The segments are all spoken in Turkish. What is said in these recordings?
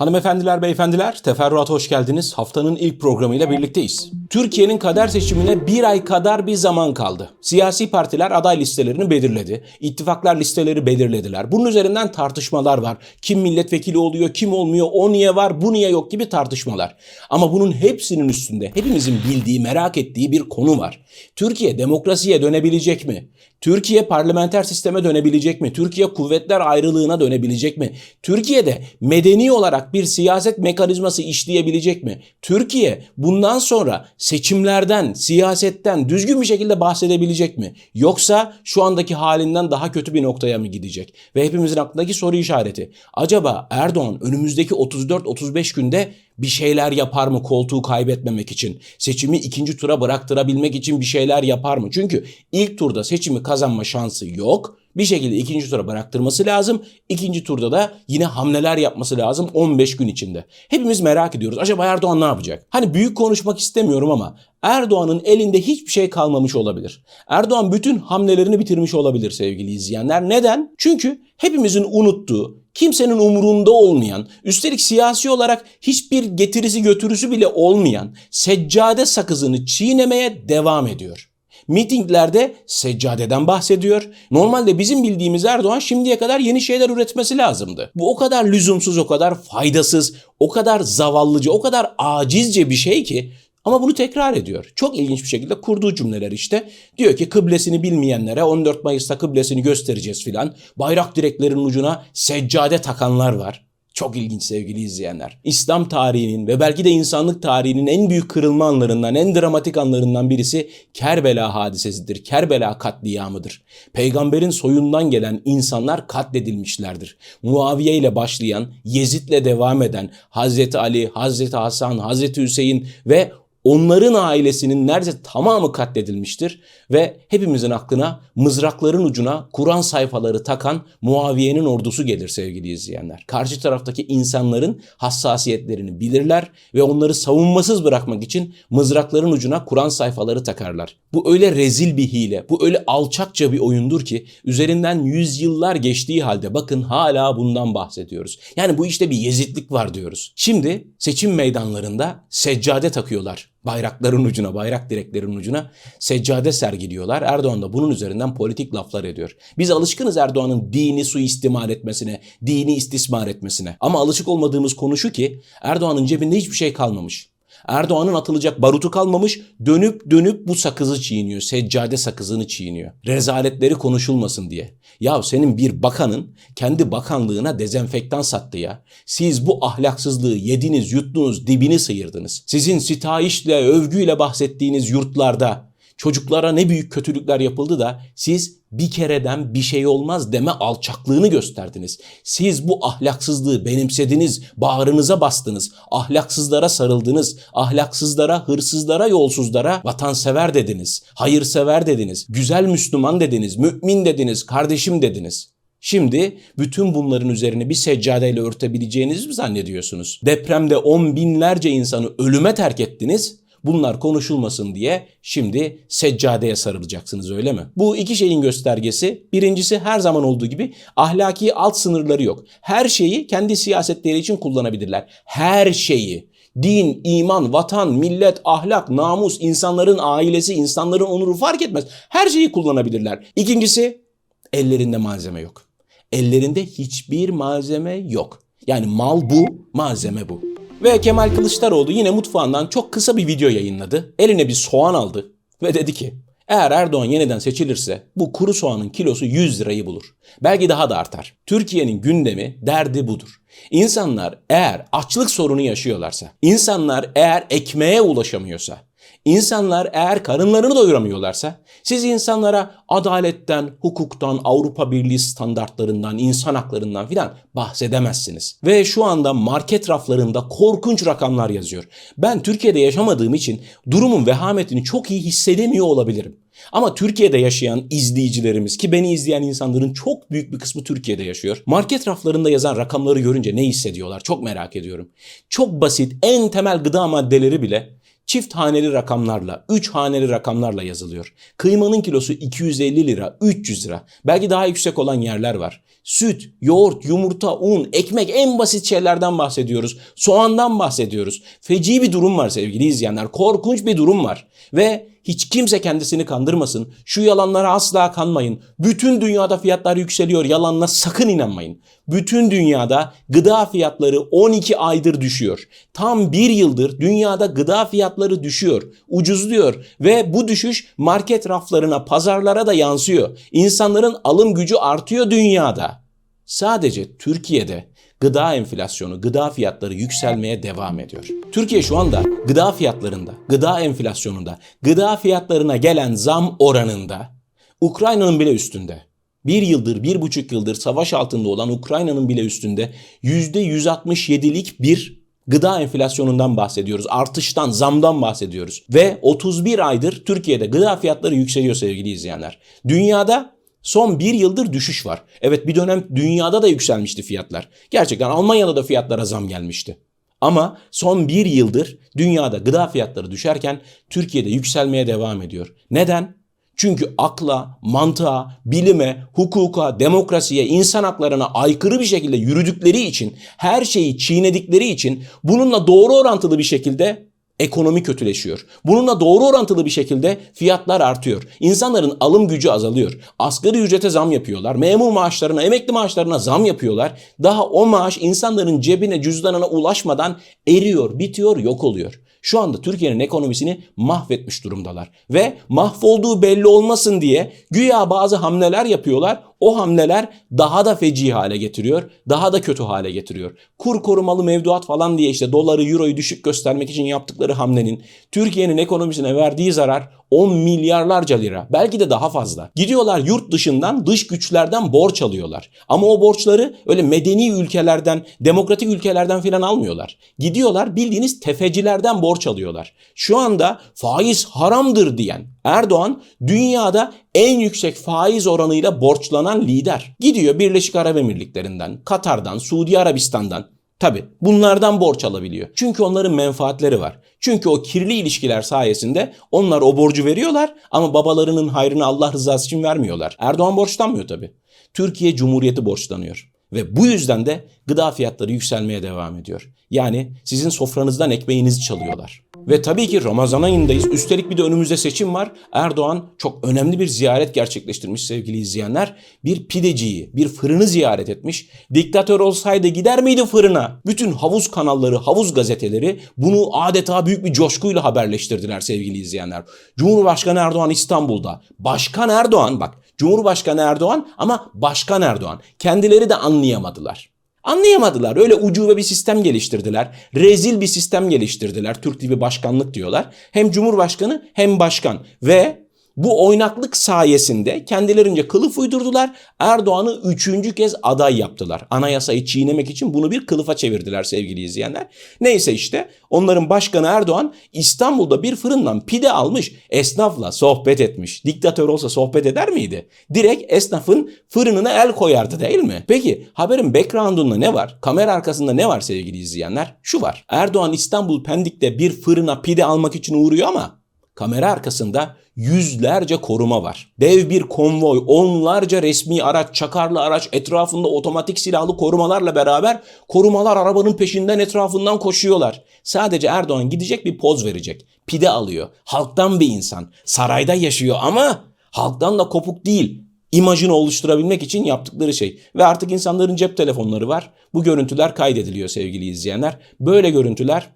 Hanımefendiler, beyefendiler, teferruata hoş geldiniz. Haftanın ilk programıyla birlikteyiz. Türkiye'nin kader seçimine bir ay kadar bir zaman kaldı. Siyasi partiler aday listelerini belirledi. İttifaklar listeleri belirlediler. Bunun üzerinden tartışmalar var. Kim milletvekili oluyor, kim olmuyor, o niye var, bu niye yok gibi tartışmalar. Ama bunun hepsinin üstünde hepimizin bildiği, merak ettiği bir konu var. Türkiye demokrasiye dönebilecek mi? Türkiye parlamenter sisteme dönebilecek mi? Türkiye kuvvetler ayrılığına dönebilecek mi? Türkiye'de medeni olarak bir siyaset mekanizması işleyebilecek mi? Türkiye bundan sonra seçimlerden, siyasetten düzgün bir şekilde bahsedebilecek mi? Yoksa şu andaki halinden daha kötü bir noktaya mı gidecek? Ve hepimizin aklındaki soru işareti. Acaba Erdoğan önümüzdeki 34-35 günde bir şeyler yapar mı koltuğu kaybetmemek için? Seçimi ikinci tura bıraktırabilmek için bir şeyler yapar mı? Çünkü ilk turda seçimi kazanma şansı yok. Bir şekilde ikinci tura bıraktırması lazım. İkinci turda da yine hamleler yapması lazım 15 gün içinde. Hepimiz merak ediyoruz. Acaba Erdoğan ne yapacak? Hani büyük konuşmak istemiyorum ama Erdoğan'ın elinde hiçbir şey kalmamış olabilir. Erdoğan bütün hamlelerini bitirmiş olabilir sevgili izleyenler. Neden? Çünkü hepimizin unuttuğu, kimsenin umurunda olmayan, üstelik siyasi olarak hiçbir getirisi götürüsü bile olmayan seccade sakızını çiğnemeye devam ediyor. Mitinglerde seccadeden bahsediyor. Normalde bizim bildiğimiz Erdoğan şimdiye kadar yeni şeyler üretmesi lazımdı. Bu o kadar lüzumsuz, o kadar faydasız, o kadar zavallıca, o kadar acizce bir şey ki ama bunu tekrar ediyor. Çok ilginç bir şekilde kurduğu cümleler işte. Diyor ki kıblesini bilmeyenlere 14 Mayıs'ta kıblesini göstereceğiz filan. Bayrak direklerin ucuna seccade takanlar var. Çok ilginç sevgili izleyenler. İslam tarihinin ve belki de insanlık tarihinin en büyük kırılma anlarından, en dramatik anlarından birisi Kerbela hadisesidir. Kerbela katliamıdır. Peygamberin soyundan gelen insanlar katledilmişlerdir. Muaviye ile başlayan, Yezid'le devam eden Hazreti Ali, Hazreti Hasan, Hazreti Hüseyin ve onların ailesinin neredeyse tamamı katledilmiştir ve hepimizin aklına mızrakların ucuna Kur'an sayfaları takan Muaviye'nin ordusu gelir sevgili izleyenler. Karşı taraftaki insanların hassasiyetlerini bilirler ve onları savunmasız bırakmak için mızrakların ucuna Kur'an sayfaları takarlar. Bu öyle rezil bir hile, bu öyle alçakça bir oyundur ki üzerinden yüzyıllar geçtiği halde bakın hala bundan bahsediyoruz. Yani bu işte bir yezitlik var diyoruz. Şimdi seçim meydanlarında seccade takıyorlar bayrakların ucuna, bayrak direklerin ucuna seccade sergiliyorlar. Erdoğan da bunun üzerinden politik laflar ediyor. Biz alışkınız Erdoğan'ın dini suistimal etmesine, dini istismar etmesine. Ama alışık olmadığımız konu şu ki Erdoğan'ın cebinde hiçbir şey kalmamış. Erdoğan'ın atılacak barutu kalmamış, dönüp dönüp bu sakızı çiğniyor, seccade sakızını çiğniyor. Rezaletleri konuşulmasın diye. Ya senin bir bakanın kendi bakanlığına dezenfektan sattı ya. Siz bu ahlaksızlığı yediniz, yuttunuz, dibini sıyırdınız. Sizin sitayişle, övgüyle bahsettiğiniz yurtlarda çocuklara ne büyük kötülükler yapıldı da siz bir kereden bir şey olmaz deme alçaklığını gösterdiniz. Siz bu ahlaksızlığı benimsediniz, bağrınıza bastınız, ahlaksızlara sarıldınız, ahlaksızlara, hırsızlara, yolsuzlara vatansever dediniz, hayırsever dediniz, güzel Müslüman dediniz, mümin dediniz, kardeşim dediniz. Şimdi bütün bunların üzerine bir seccadeyle örtebileceğinizi mi zannediyorsunuz? Depremde on binlerce insanı ölüme terk ettiniz bunlar konuşulmasın diye şimdi seccadeye sarılacaksınız öyle mi? Bu iki şeyin göstergesi birincisi her zaman olduğu gibi ahlaki alt sınırları yok. Her şeyi kendi siyasetleri için kullanabilirler. Her şeyi. Din, iman, vatan, millet, ahlak, namus, insanların ailesi, insanların onuru fark etmez. Her şeyi kullanabilirler. İkincisi ellerinde malzeme yok. Ellerinde hiçbir malzeme yok. Yani mal bu, malzeme bu. Ve Kemal Kılıçdaroğlu yine mutfağından çok kısa bir video yayınladı. Eline bir soğan aldı ve dedi ki eğer Erdoğan yeniden seçilirse bu kuru soğanın kilosu 100 lirayı bulur. Belki daha da artar. Türkiye'nin gündemi, derdi budur. İnsanlar eğer açlık sorunu yaşıyorlarsa, insanlar eğer ekmeğe ulaşamıyorsa, İnsanlar eğer karınlarını doyuramıyorlarsa siz insanlara adaletten, hukuktan, Avrupa Birliği standartlarından, insan haklarından filan bahsedemezsiniz. Ve şu anda market raflarında korkunç rakamlar yazıyor. Ben Türkiye'de yaşamadığım için durumun vehametini çok iyi hissedemiyor olabilirim. Ama Türkiye'de yaşayan izleyicilerimiz ki beni izleyen insanların çok büyük bir kısmı Türkiye'de yaşıyor. Market raflarında yazan rakamları görünce ne hissediyorlar çok merak ediyorum. Çok basit en temel gıda maddeleri bile çift haneli rakamlarla, 3 haneli rakamlarla yazılıyor. Kıymanın kilosu 250 lira, 300 lira. Belki daha yüksek olan yerler var. Süt, yoğurt, yumurta, un, ekmek en basit şeylerden bahsediyoruz. Soğandan bahsediyoruz. Feci bir durum var sevgili izleyenler. Korkunç bir durum var. Ve hiç kimse kendisini kandırmasın. Şu yalanlara asla kanmayın. Bütün dünyada fiyatlar yükseliyor. Yalanına sakın inanmayın. Bütün dünyada gıda fiyatları 12 aydır düşüyor. Tam bir yıldır dünyada gıda fiyatları düşüyor. Ucuzluyor. Ve bu düşüş market raflarına, pazarlara da yansıyor. İnsanların alım gücü artıyor dünyada. Sadece Türkiye'de gıda enflasyonu, gıda fiyatları yükselmeye devam ediyor. Türkiye şu anda gıda fiyatlarında, gıda enflasyonunda, gıda fiyatlarına gelen zam oranında Ukrayna'nın bile üstünde. Bir yıldır, bir buçuk yıldır savaş altında olan Ukrayna'nın bile üstünde %167'lik bir gıda enflasyonundan bahsediyoruz. Artıştan, zamdan bahsediyoruz. Ve 31 aydır Türkiye'de gıda fiyatları yükseliyor sevgili izleyenler. Dünyada Son bir yıldır düşüş var. Evet bir dönem dünyada da yükselmişti fiyatlar. Gerçekten Almanya'da da fiyatlara zam gelmişti. Ama son bir yıldır dünyada gıda fiyatları düşerken Türkiye'de yükselmeye devam ediyor. Neden? Çünkü akla, mantığa, bilime, hukuka, demokrasiye, insan haklarına aykırı bir şekilde yürüdükleri için, her şeyi çiğnedikleri için bununla doğru orantılı bir şekilde ekonomi kötüleşiyor. Bununla doğru orantılı bir şekilde fiyatlar artıyor. İnsanların alım gücü azalıyor. Asgari ücrete zam yapıyorlar. Memur maaşlarına, emekli maaşlarına zam yapıyorlar. Daha o maaş insanların cebine, cüzdanına ulaşmadan eriyor, bitiyor, yok oluyor. Şu anda Türkiye'nin ekonomisini mahvetmiş durumdalar. Ve mahvolduğu belli olmasın diye güya bazı hamleler yapıyorlar. O hamleler daha da feci hale getiriyor. Daha da kötü hale getiriyor. Kur korumalı mevduat falan diye işte doları, euroyu düşük göstermek için yaptıkları hamlenin Türkiye'nin ekonomisine verdiği zarar 10 milyarlarca lira. Belki de daha fazla. Gidiyorlar yurt dışından, dış güçlerden borç alıyorlar. Ama o borçları öyle medeni ülkelerden, demokratik ülkelerden filan almıyorlar. Gidiyorlar bildiğiniz tefecilerden borç alıyorlar. Şu anda faiz haramdır diyen Erdoğan dünyada en yüksek faiz oranıyla borçlanan lider. Gidiyor Birleşik Arap Emirlikleri'nden, Katar'dan, Suudi Arabistan'dan Tabi bunlardan borç alabiliyor. Çünkü onların menfaatleri var. Çünkü o kirli ilişkiler sayesinde onlar o borcu veriyorlar ama babalarının hayrını Allah rızası için vermiyorlar. Erdoğan borçlanmıyor tabi. Türkiye Cumhuriyeti borçlanıyor. Ve bu yüzden de gıda fiyatları yükselmeye devam ediyor. Yani sizin sofranızdan ekmeğinizi çalıyorlar. Ve tabii ki Ramazan ayındayız. Üstelik bir de önümüzde seçim var. Erdoğan çok önemli bir ziyaret gerçekleştirmiş sevgili izleyenler. Bir pideciyi, bir fırını ziyaret etmiş. Diktatör olsaydı gider miydi fırına? Bütün havuz kanalları, havuz gazeteleri bunu adeta büyük bir coşkuyla haberleştirdiler sevgili izleyenler. Cumhurbaşkanı Erdoğan İstanbul'da. Başkan Erdoğan bak Cumhurbaşkanı Erdoğan ama Başkan Erdoğan. Kendileri de anlayamadılar. Anlayamadılar. Öyle ucube bir sistem geliştirdiler. Rezil bir sistem geliştirdiler. Türk TV başkanlık diyorlar. Hem Cumhurbaşkanı hem başkan. Ve bu oynaklık sayesinde kendilerince kılıf uydurdular. Erdoğan'ı üçüncü kez aday yaptılar. Anayasayı çiğnemek için bunu bir kılıfa çevirdiler sevgili izleyenler. Neyse işte onların başkanı Erdoğan İstanbul'da bir fırından pide almış. Esnafla sohbet etmiş. Diktatör olsa sohbet eder miydi? Direkt esnafın fırınına el koyardı değil mi? Peki haberin background'unda ne var? Kamera arkasında ne var sevgili izleyenler? Şu var. Erdoğan İstanbul Pendik'te bir fırına pide almak için uğruyor ama kamera arkasında yüzlerce koruma var. Dev bir konvoy, onlarca resmi araç, çakarlı araç, etrafında otomatik silahlı korumalarla beraber korumalar arabanın peşinden etrafından koşuyorlar. Sadece Erdoğan gidecek bir poz verecek. Pide alıyor. Halktan bir insan. Sarayda yaşıyor ama halktan da kopuk değil imajını oluşturabilmek için yaptıkları şey. Ve artık insanların cep telefonları var. Bu görüntüler kaydediliyor sevgili izleyenler. Böyle görüntüler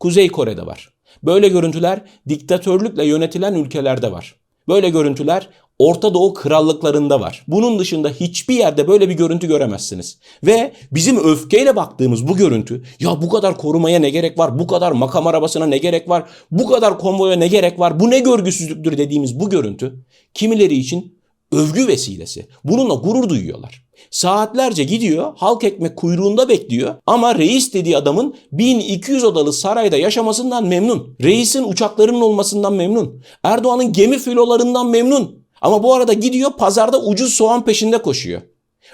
Kuzey Kore'de var. Böyle görüntüler diktatörlükle yönetilen ülkelerde var. Böyle görüntüler Orta Doğu krallıklarında var. Bunun dışında hiçbir yerde böyle bir görüntü göremezsiniz. Ve bizim öfkeyle baktığımız bu görüntü ya bu kadar korumaya ne gerek var? Bu kadar makam arabasına ne gerek var? Bu kadar konvoya ne gerek var? Bu ne görgüsüzlüktür dediğimiz bu görüntü kimileri için övgü vesilesi. Bununla gurur duyuyorlar. Saatlerce gidiyor, halk ekmek kuyruğunda bekliyor ama reis dediği adamın 1200 odalı sarayda yaşamasından memnun. Reisin uçaklarının olmasından memnun. Erdoğan'ın gemi filolarından memnun. Ama bu arada gidiyor pazarda ucuz soğan peşinde koşuyor.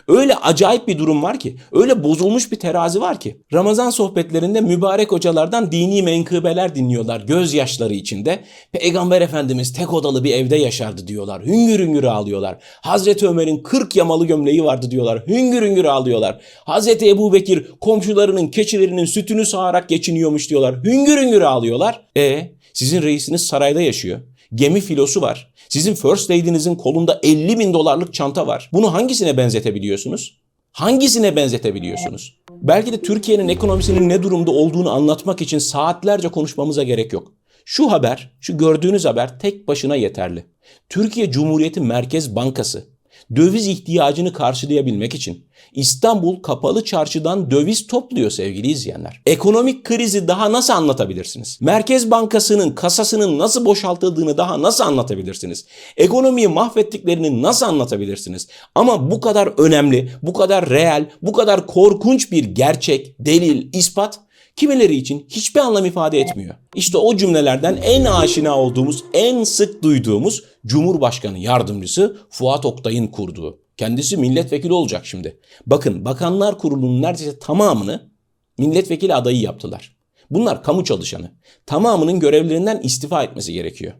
Öyle acayip bir durum var ki, öyle bozulmuş bir terazi var ki. Ramazan sohbetlerinde mübarek hocalardan dini menkıbeler dinliyorlar gözyaşları içinde. Peygamber Efendimiz tek odalı bir evde yaşardı diyorlar. Hüngür hüngür ağlıyorlar. Hazreti Ömer'in 40 yamalı gömleği vardı diyorlar. Hüngür hüngür ağlıyorlar. Hazreti Ebu Bekir komşularının keçilerinin sütünü sağarak geçiniyormuş diyorlar. Hüngür hüngür ağlıyorlar. E sizin reisiniz sarayda yaşıyor. Gemi filosu var. Sizin first lady'nizin kolunda 50 bin dolarlık çanta var. Bunu hangisine benzetebiliyorsunuz? Hangisine benzetebiliyorsunuz? Belki de Türkiye'nin ekonomisinin ne durumda olduğunu anlatmak için saatlerce konuşmamıza gerek yok. Şu haber, şu gördüğünüz haber tek başına yeterli. Türkiye Cumhuriyeti Merkez Bankası döviz ihtiyacını karşılayabilmek için İstanbul Kapalı Çarşı'dan döviz topluyor sevgili izleyenler. Ekonomik krizi daha nasıl anlatabilirsiniz? Merkez Bankası'nın kasasının nasıl boşaltıldığını daha nasıl anlatabilirsiniz? Ekonomiyi mahvettiklerini nasıl anlatabilirsiniz? Ama bu kadar önemli, bu kadar reel, bu kadar korkunç bir gerçek, delil, ispat kimileri için hiçbir anlam ifade etmiyor. İşte o cümlelerden en aşina olduğumuz, en sık duyduğumuz Cumhurbaşkanı yardımcısı Fuat Oktay'ın kurduğu. Kendisi milletvekili olacak şimdi. Bakın Bakanlar Kurulu'nun neredeyse tamamını milletvekili adayı yaptılar. Bunlar kamu çalışanı. Tamamının görevlerinden istifa etmesi gerekiyor.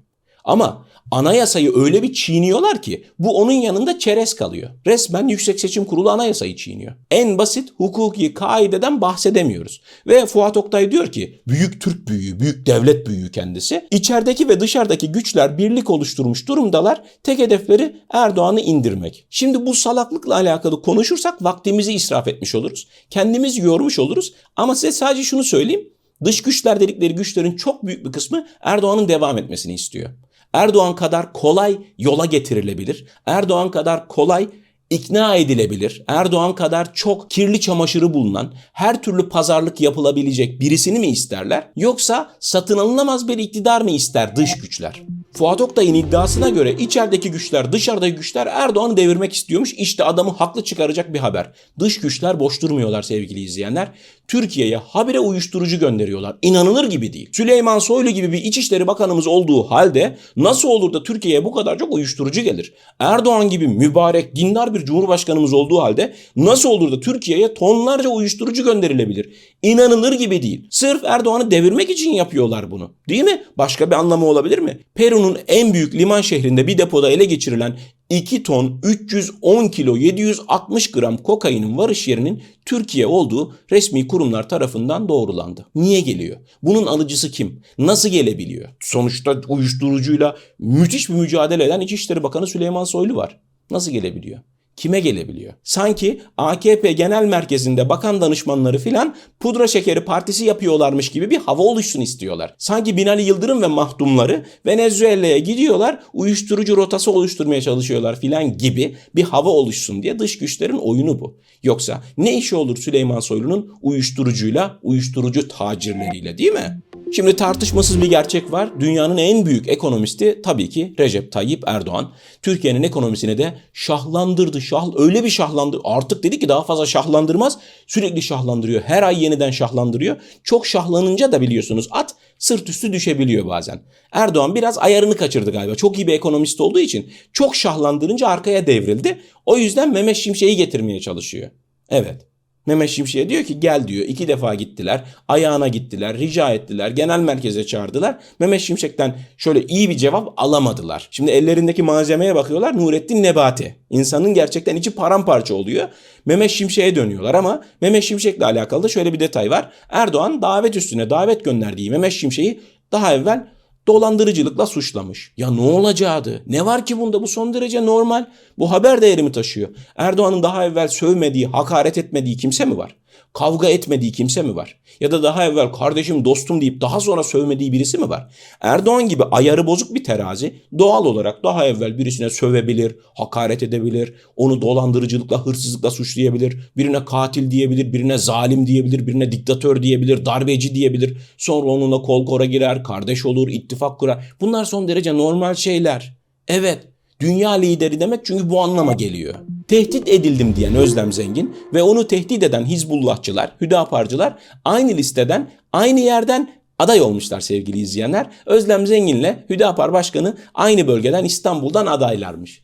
Ama anayasayı öyle bir çiğniyorlar ki bu onun yanında çerez kalıyor. Resmen Yüksek Seçim Kurulu anayasayı çiğniyor. En basit hukuki kaideden bahsedemiyoruz. Ve Fuat Oktay diyor ki büyük Türk büyüğü, büyük devlet büyüğü kendisi. İçerideki ve dışarıdaki güçler birlik oluşturmuş durumdalar. Tek hedefleri Erdoğan'ı indirmek. Şimdi bu salaklıkla alakalı konuşursak vaktimizi israf etmiş oluruz. Kendimizi yormuş oluruz. Ama size sadece şunu söyleyeyim. Dış güçler dedikleri güçlerin çok büyük bir kısmı Erdoğan'ın devam etmesini istiyor. Erdoğan kadar kolay yola getirilebilir. Erdoğan kadar kolay ikna edilebilir. Erdoğan kadar çok kirli çamaşırı bulunan, her türlü pazarlık yapılabilecek birisini mi isterler? Yoksa satın alınamaz bir iktidar mı ister dış güçler? Fuat Oktay'ın iddiasına göre içerideki güçler, dışarıdaki güçler Erdoğan'ı devirmek istiyormuş. İşte adamı haklı çıkaracak bir haber. Dış güçler boş durmuyorlar sevgili izleyenler. Türkiye'ye habire uyuşturucu gönderiyorlar. İnanılır gibi değil. Süleyman Soylu gibi bir İçişleri Bakanımız olduğu halde nasıl olur da Türkiye'ye bu kadar çok uyuşturucu gelir? Erdoğan gibi mübarek, dindar bir cumhurbaşkanımız olduğu halde nasıl olur da Türkiye'ye tonlarca uyuşturucu gönderilebilir? İnanılır gibi değil. Sırf Erdoğan'ı devirmek için yapıyorlar bunu. Değil mi? Başka bir anlamı olabilir mi? Peru'nun en büyük liman şehrinde bir depoda ele geçirilen 2 ton 310 kilo 760 gram kokainin varış yerinin Türkiye olduğu resmi kurumlar tarafından doğrulandı. Niye geliyor? Bunun alıcısı kim? Nasıl gelebiliyor? Sonuçta uyuşturucuyla müthiş bir mücadele eden İçişleri Bakanı Süleyman Soylu var. Nasıl gelebiliyor? Kime gelebiliyor? Sanki AKP genel merkezinde bakan danışmanları filan pudra şekeri partisi yapıyorlarmış gibi bir hava oluşsun istiyorlar. Sanki Binali Yıldırım ve mahdumları Venezuela'ya gidiyorlar uyuşturucu rotası oluşturmaya çalışıyorlar filan gibi bir hava oluşsun diye dış güçlerin oyunu bu. Yoksa ne işi olur Süleyman Soylu'nun uyuşturucuyla, uyuşturucu tacirleriyle değil mi? Şimdi tartışmasız bir gerçek var. Dünyanın en büyük ekonomisti tabii ki Recep Tayyip Erdoğan. Türkiye'nin ekonomisini de şahlandırdı. Şah, öyle bir şahlandı. Artık dedi ki daha fazla şahlandırmaz. Sürekli şahlandırıyor. Her ay yeniden şahlandırıyor. Çok şahlanınca da biliyorsunuz at sırt üstü düşebiliyor bazen. Erdoğan biraz ayarını kaçırdı galiba. Çok iyi bir ekonomist olduğu için çok şahlandırınca arkaya devrildi. O yüzden Mehmet Şimşek'i getirmeye çalışıyor. Evet. Mehmet Şimşek'e diyor ki gel diyor. İki defa gittiler. Ayağına gittiler. Rica ettiler. Genel merkeze çağırdılar. Mehmet Şimşek'ten şöyle iyi bir cevap alamadılar. Şimdi ellerindeki malzemeye bakıyorlar. Nurettin Nebati. İnsanın gerçekten içi paramparça oluyor. Mehmet Şimşek'e dönüyorlar ama Mehmet Şimşek'le alakalı da şöyle bir detay var. Erdoğan davet üstüne davet gönderdiği Mehmet Şimşek'i daha evvel dolandırıcılıkla suçlamış. Ya ne olacaktı? Ne var ki bunda? Bu son derece normal. Bu haber değeri mi taşıyor? Erdoğan'ın daha evvel sövmediği, hakaret etmediği kimse mi var? Kavga etmediği kimse mi var? Ya da daha evvel kardeşim dostum deyip daha sonra sövmediği birisi mi var? Erdoğan gibi ayarı bozuk bir terazi doğal olarak daha evvel birisine sövebilir, hakaret edebilir, onu dolandırıcılıkla, hırsızlıkla suçlayabilir, birine katil diyebilir, birine zalim diyebilir, birine diktatör diyebilir, darbeci diyebilir. Sonra onunla kol kora girer, kardeş olur, ittifak kurar. Bunlar son derece normal şeyler. Evet, dünya lideri demek çünkü bu anlama geliyor. Tehdit edildim diyen Özlem Zengin ve onu tehdit eden Hizbullahçılar, Hüdaparcılar aynı listeden, aynı yerden aday olmuşlar sevgili izleyenler. Özlem Zengin'le Hüdapar Başkanı aynı bölgeden İstanbul'dan adaylarmış.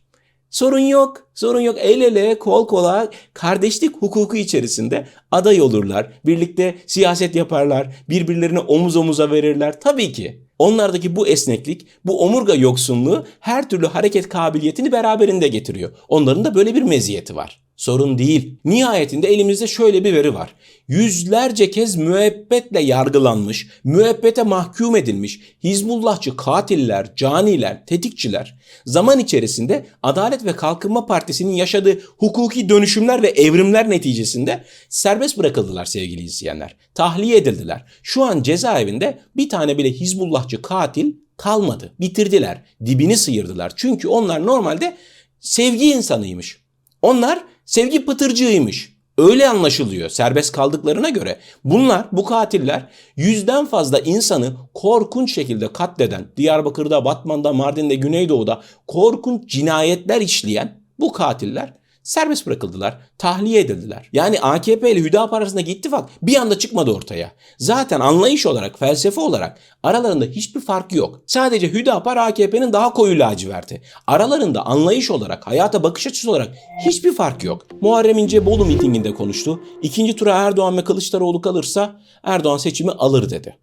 Sorun yok, sorun yok. El ele, kol kola, kardeşlik hukuku içerisinde aday olurlar. Birlikte siyaset yaparlar, birbirlerine omuz omuza verirler. Tabii ki. Onlardaki bu esneklik, bu omurga yoksunluğu her türlü hareket kabiliyetini beraberinde getiriyor. Onların da böyle bir meziyeti var. Sorun değil. Nihayetinde elimizde şöyle bir veri var. Yüzlerce kez müebbetle yargılanmış, müebbete mahkum edilmiş Hizbullahçı katiller, caniler, tetikçiler zaman içerisinde Adalet ve Kalkınma Partisi'nin yaşadığı hukuki dönüşümler ve evrimler neticesinde serbest bırakıldılar sevgili izleyenler. Tahliye edildiler. Şu an cezaevinde bir tane bile Hizbullahçı katil kalmadı. Bitirdiler. Dibini sıyırdılar. Çünkü onlar normalde sevgi insanıymış. Onlar sevgi pıtırcığıymış. Öyle anlaşılıyor serbest kaldıklarına göre. Bunlar, bu katiller yüzden fazla insanı korkunç şekilde katleden, Diyarbakır'da, Batman'da, Mardin'de, Güneydoğu'da korkunç cinayetler işleyen bu katiller serbest bırakıldılar, tahliye edildiler. Yani AKP ile Hüdapar arasındaki ittifak bir anda çıkmadı ortaya. Zaten anlayış olarak, felsefe olarak aralarında hiçbir fark yok. Sadece Hüdapar AKP'nin daha koyu laciverti. Aralarında anlayış olarak, hayata bakış açısı olarak hiçbir fark yok. Muharrem İnce Bolu mitinginde konuştu. İkinci tura Erdoğan ve Kılıçdaroğlu kalırsa Erdoğan seçimi alır dedi.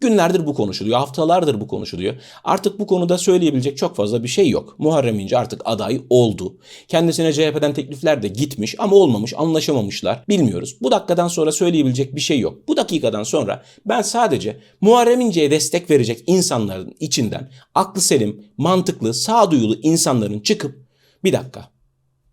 Günlerdir bu konuşuluyor, haftalardır bu konuşuluyor. Artık bu konuda söyleyebilecek çok fazla bir şey yok. Muharrem İnce artık aday oldu. Kendisine CHP'den teklifler de gitmiş ama olmamış, anlaşamamışlar. Bilmiyoruz. Bu dakikadan sonra söyleyebilecek bir şey yok. Bu dakikadan sonra ben sadece Muharrem İnce'ye destek verecek insanların içinden aklı selim, mantıklı, sağduyulu insanların çıkıp bir dakika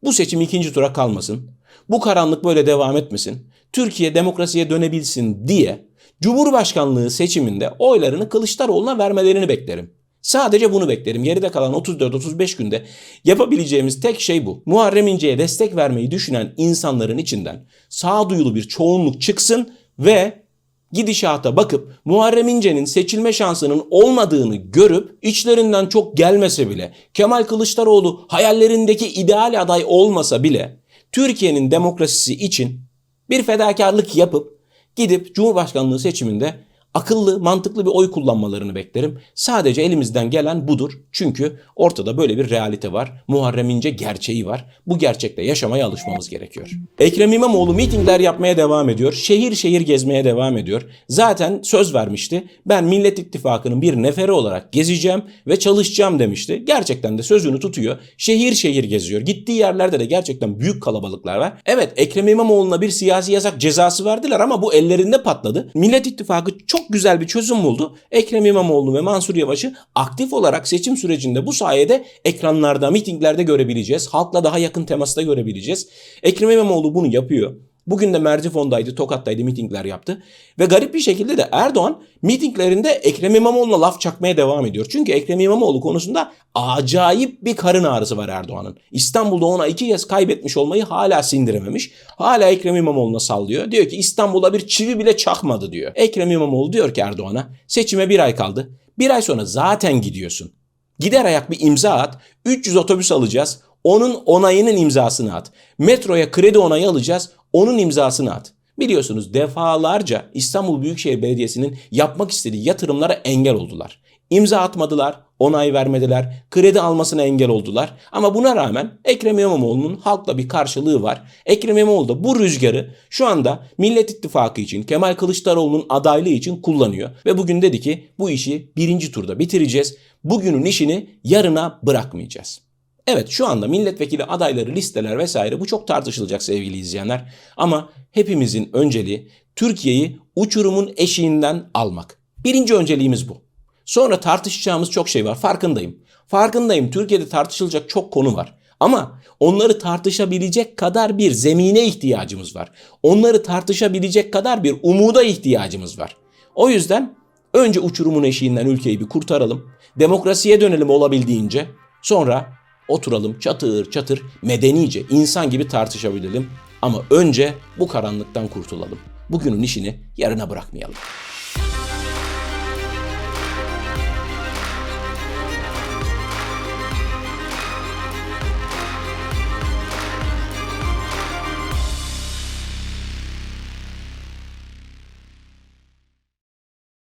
bu seçim ikinci tura kalmasın. Bu karanlık böyle devam etmesin. Türkiye demokrasiye dönebilsin diye Cumhurbaşkanlığı seçiminde oylarını Kılıçdaroğlu'na vermelerini beklerim. Sadece bunu beklerim. Geride kalan 34-35 günde yapabileceğimiz tek şey bu. Muharrem İnce'ye destek vermeyi düşünen insanların içinden sağduyulu bir çoğunluk çıksın ve gidişata bakıp Muharrem İnce'nin seçilme şansının olmadığını görüp içlerinden çok gelmese bile Kemal Kılıçdaroğlu hayallerindeki ideal aday olmasa bile Türkiye'nin demokrasisi için bir fedakarlık yapıp gidip Cumhurbaşkanlığı seçiminde akıllı, mantıklı bir oy kullanmalarını beklerim. Sadece elimizden gelen budur. Çünkü ortada böyle bir realite var. Muharrem İnce gerçeği var. Bu gerçekle yaşamaya alışmamız gerekiyor. Ekrem İmamoğlu mitingler yapmaya devam ediyor. Şehir şehir gezmeye devam ediyor. Zaten söz vermişti. Ben Millet İttifakı'nın bir neferi olarak gezeceğim ve çalışacağım demişti. Gerçekten de sözünü tutuyor. Şehir şehir geziyor. Gittiği yerlerde de gerçekten büyük kalabalıklar var. Evet Ekrem İmamoğlu'na bir siyasi yasak cezası verdiler ama bu ellerinde patladı. Millet İttifakı çok çok güzel bir çözüm buldu. Ekrem İmamoğlu ve Mansur Yavaş'ı aktif olarak seçim sürecinde bu sayede ekranlarda, mitinglerde görebileceğiz. Halkla daha yakın temasta görebileceğiz. Ekrem İmamoğlu bunu yapıyor. Bugün de Merzifon'daydı, Tokat'taydı, mitingler yaptı. Ve garip bir şekilde de Erdoğan mitinglerinde Ekrem İmamoğlu'na laf çakmaya devam ediyor. Çünkü Ekrem İmamoğlu konusunda acayip bir karın ağrısı var Erdoğan'ın. İstanbul'da ona iki kez kaybetmiş olmayı hala sindirememiş. Hala Ekrem İmamoğlu'na sallıyor. Diyor ki İstanbul'a bir çivi bile çakmadı diyor. Ekrem İmamoğlu diyor ki Erdoğan'a seçime bir ay kaldı. Bir ay sonra zaten gidiyorsun. Gider ayak bir imza at. 300 otobüs alacağız. Onun onayının imzasını at. Metroya kredi onayı alacağız. Onun imzasını at. Biliyorsunuz defalarca İstanbul Büyükşehir Belediyesi'nin yapmak istediği yatırımlara engel oldular. İmza atmadılar, onay vermediler, kredi almasına engel oldular. Ama buna rağmen Ekrem İmamoğlu'nun halkla bir karşılığı var. Ekrem İmamoğlu da bu rüzgarı şu anda Millet İttifakı için, Kemal Kılıçdaroğlu'nun adaylığı için kullanıyor. Ve bugün dedi ki bu işi birinci turda bitireceğiz. Bugünün işini yarına bırakmayacağız. Evet şu anda milletvekili adayları, listeler vesaire bu çok tartışılacak sevgili izleyenler. Ama hepimizin önceliği Türkiye'yi uçurumun eşiğinden almak. Birinci önceliğimiz bu. Sonra tartışacağımız çok şey var farkındayım. Farkındayım Türkiye'de tartışılacak çok konu var. Ama onları tartışabilecek kadar bir zemine ihtiyacımız var. Onları tartışabilecek kadar bir umuda ihtiyacımız var. O yüzden önce uçurumun eşiğinden ülkeyi bir kurtaralım. Demokrasiye dönelim olabildiğince. Sonra Oturalım çatır çatır medenice insan gibi tartışabilelim. Ama önce bu karanlıktan kurtulalım. Bugünün işini yarına bırakmayalım.